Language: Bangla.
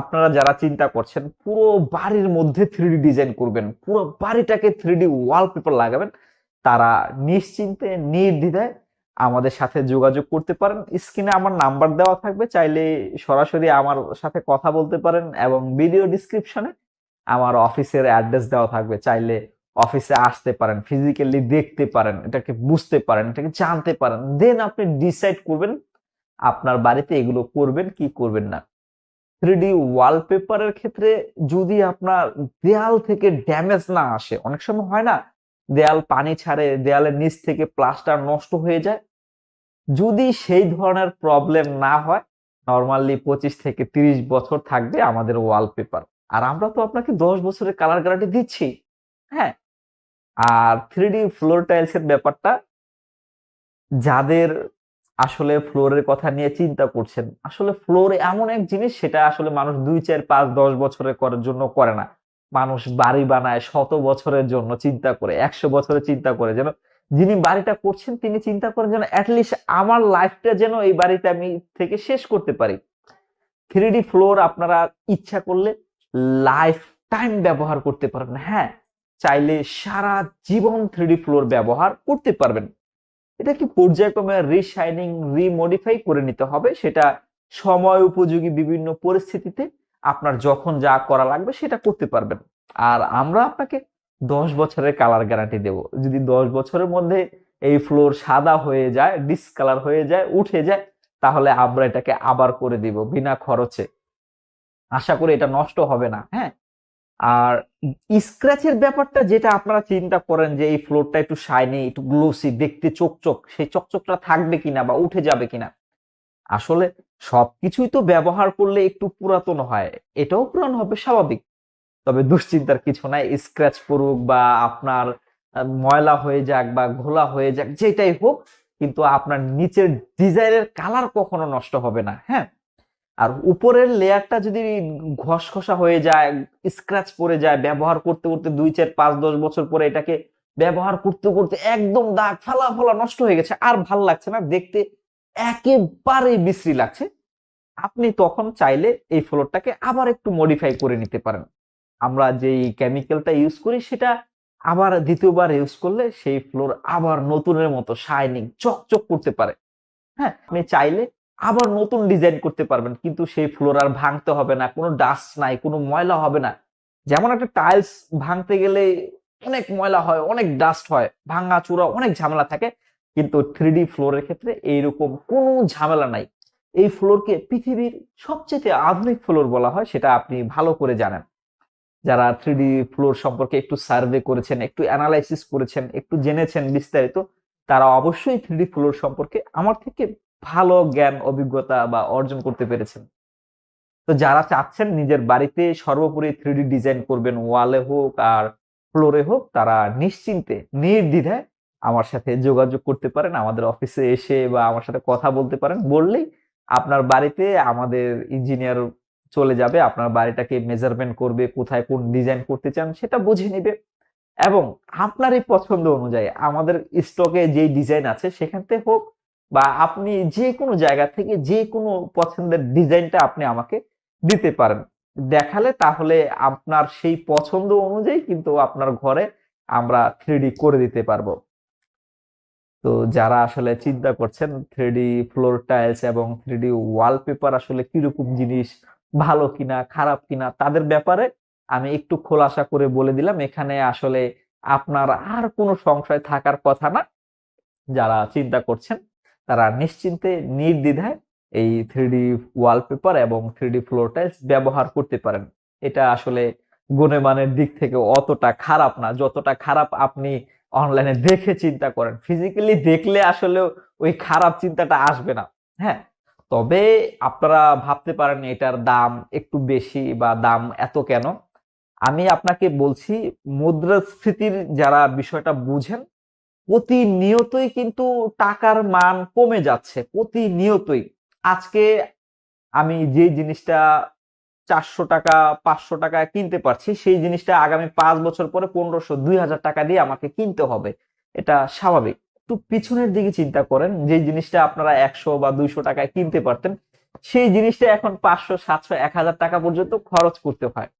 আপনারা যারা চিন্তা করছেন, পুরো বাড়ির মধ্যে থ্রি ডিজাইন করবেন, পুরো বাড়িটাকে থ্রি ডি ওয়ালপেপার লাগাবেন, তারা নিশ্চিন্তে, নির্দ্বিধায় আমাদের সাথে যোগাযোগ করতে পারেন। স্ক্রিনে আমার নাম্বার দেওয়া থাকবে, চাইলে সরাসরি আমার সাথে কথা বলতে পারেন এবং ভিডিও ডিসক্রিপশনে আমার অফিসের অ্যাড্রেস দেওয়া থাকবে। চাইলে অফিসে আসতে পারেন ফিজিক্যালি দেখতে পারেন, এটাকে বুঝতে পারেন, এটাকে জানতে পারেন। দেন আপনি ডিসাইড করবেন, আপনার বাড়িতে এগুলো করবেন, কি করবেন না। থ্রি ডি ওয়ালপেপারের ক্ষেত্রে যদি আপনার দেয়াল থেকে ড্যামেজ না আসে, অনেক সময় হয় না, দেয়াল পানি ছাড়ে, দেয়ালের নিচ থেকে প্লাস্টার নষ্ট হয়ে যায়। যদি সেই ধরনের প্রবলেম না হয় নর্মালি পঁচিশ থেকে তিরিশ বছর থাকবে আমাদের ওয়ালপেপার আর আমরা তো আপনাকে দশ বছরের কালার গ্যারান্টি দিচ্ছি। হ্যাঁ। আর থ্রি ডি ফ্লোর টাইলস এর ব্যাপারটা, যাদের আসলে ফ্লোরের কথা নিয়ে চিন্তা করছেন। আসলে ফ্লোর এমন এক জিনিস, সেটা আসলে মানুষ দুই, চার, পাঁচ, দশ বছরের করার জন্য করে না। মানুষ বাড়ি বানায় শত বছরের জন্য চিন্তা করে, একশো বছরের চিন্তা করে যেন যিনি বাড়িটা করছেন, তিনি চিন্তা করেন যেন অ্যাটলিস্ট আমার লাইফটা যেন এই বাড়িতে আমি থেকে শেষ করতে পারি। থ্রি ডি ফ্লোর আপনারা ইচ্ছা করলে লাইফ টাইম ব্যবহার করতে পারবেন। হ্যাঁ চাইলে সারা জীবন থ্রি ফ্লোর ব্যবহার করতে পারবেন। এটা কি পর্যায়ক্রমে রিশাইনিং রিমডিফাই করে নিতে হবে? সেটা সময় উপযোগী বিভিন্ন পরিস্থিতিতে আপনার যখন যা করা লাগবে সেটা করতে পারবেন। আর আমরা আপনাকে দশ বছরের কালার গ্যারান্টি দেব। যদি দশ বছরের মধ্যে এই ফ্লোর সাদা হয়ে যায় ডিসকালার হয়ে যায়, উঠে যায়, তাহলে আমরা এটাকে আবার করে দিব বিনা খরচে। আশা করি এটা নষ্ট হবে না হ্যাঁ? আর স্ক্র্যাচের ব্যাপারটা যেটা আপনারা চিন্তা করেন যে এই ফ্লোরটা একটু শাইনি একটু গ্লোসি দেখতে চকচক, সেই চকচকটা থাকবে কিনা বা উঠে যাবে কিনা? আসলে সবকিছুই তো ব্যবহার করলে একটু পুরাতন হয়, এটাও পুরান হবে স্বাভাবিক। তবে দুশ্চিন্তার কিছু নাই, স্ক্র্যাচ পড়ুক বা আপনার ময়লা হয়ে যাক বা ঘোলা হয়ে যাক, যেটাই হোক, কিন্তু আপনার নিচের ডিজাইনের কালার কখনো নষ্ট হবে না হ্যাঁ? আর উপরের লেয়ারটা যদি ঘষঘষা হয়ে যায় স্ক্র্যাচ পড়ে যায়, ব্যবহার করতে করতে দুই চার পাঁচ দশ বছর পরে এটাকে ব্যবহার করতে করতে একদম দাগ ফালা ফালা নষ্ট হয়ে গেছে। আর ভালো লাগছে না, দেখতে একেবারে বিশ্রী লাগছে। আপনি তখন চাইলে এই ফ্লোরটাকে আবার একটু মডিফাই করে নিতে পারেন। আমরা যেই কেমিক্যালটা ইউজ করি, সেটা আবার দ্বিতীয়বার ইউজ করলে সেই ফ্লোর আবার নতুনের মতো শাইনিং চকচক করতে পারে। হ্যাঁ আপনি চাইলে আবার নতুন ডিজাইন করতে পারবেন, কিন্তু সেই ফ্লোর আর ভাঙতে হবে না, কোনো ডাস্ট নাই, কোনো ময়লা হবে না। যেমন একটা টাইলস ভাঙতে গেলে অনেক ময়লা হয়, অনেক ডাস্ট হয়, ভাঙা চূড়া অনেক ঝামেলা থাকে, কিন্তু থ্রি ডি ফ্লোরের ক্ষেত্রে এইরকম কোনো ঝামেলা নাই। এই ফ্লোরকে পৃথিবীর সবচেয়ে আধুনিক ফ্লোর বলা হয়, সেটা আপনি ভালো করে জানেন। যারা থ্রি ডি ফ্লোর সম্পর্কে একটু সার্ভে করেছেন, একটু অ্যানালাইসিস করেছেন, একটু জেনেছেন বিস্তারিত, তারা অবশ্যই থ্রি ডি ফ্লোর সম্পর্কে আমার থেকে ভালো জ্ঞান, অভিজ্ঞতা বা অর্জন করতে পেরেছেন। তো যারা চাচ্ছেন নিজের বাড়িতে সর্বোপরি থ্রি ডিজাইন করবেন ওয়ালে হোক আর ফ্লোরে হোক, তারা নিশ্চিন্তে, নির্দ্বিধায় আমার সাথে যোগাযোগ করতে পারেন, আমাদের অফিসে এসে বা আমার সাথে কথা বলতে পারেন। বললেই আপনার বাড়িতে আমাদের ইঞ্জিনিয়ার চলে যাবে, আপনার বাড়িটাকে মেজারমেন্ট করবে, কোথায় কোন ডিজাইন করতে চান সেটা বুঝে নেবে। এবং আপনার এই পছন্দ অনুযায়ী আমাদের স্টকে যে ডিজাইন আছে সেখান থেকে হোক বা আপনি যে কোনো জায়গা থেকে যে কোনো পছন্দের ডিজাইনটা আপনি আমাকে দিতে পারেন। দেখালে তাহলে আপনার সেই পছন্দ অনুযায়ী কিন্তু আপনার ঘরে আমরা থ্রিডি করে দিতে পারব। তো যারা আসলে চিন্তা করছেন থ্রিডি ফ্লোর টাইলস এবং থ্রি ওয়ালপেপার আসলে কীরকম জিনিস ভালো কিনা, খারাপ কিনা, তাদের ব্যাপারে আমি একটু খোলাসা করে বলে দিলাম। এখানে আসলে আপনার আর কোনো সংশয় থাকার কথা না। যারা চিন্তা করছেন তারা নিশ্চিন্তে, নির্দ্বিধায় এই থ্রি ওয়ালপেপার এবং থ্রি ফ্লোর টাইলস ব্যবহার করতে পারেন। এটা আসলে গুণমানের দিক থেকে অতটা খারাপ না। যতটা খারাপ আপনি অনলাইনে দেখে চিন্তা করেন ফিজিক্যালি দেখলে আসলে ওই খারাপ চিন্তাটা আসবে না হ্যাঁ? তবে আপনারা ভাবতে পারেন এটার দাম একটু বেশি বা দাম এত কেন? আমি আপনাকে বলছি, মুদ্রাস্ফীতির যারা বিষয়টা বুঝেন প্রতিনিয়তই কিন্তু টাকার মান কমে যাচ্ছে, প্রতিনিয়তই। আজকে আমি যে জিনিসটা চারশো টাকা, পাঁচশো টাকা কিনতে পারছি, সেই জিনিসটা আগামী পাঁচ বছর পরে পনেরোশো, দুই হাজার টাকা দিয়ে আমাকে কিনতে হবে। এটা স্বাভাবিক। একটু পিছনের দিকে চিন্তা করেন, যে জিনিসটা আপনারা একশো বা দুইশো টাকায় কিনতে পারতেন, সেই জিনিসটা এখন পাঁচশো, সাতশো, এক হাজার টাকা পর্যন্ত খরচ করতে হয়।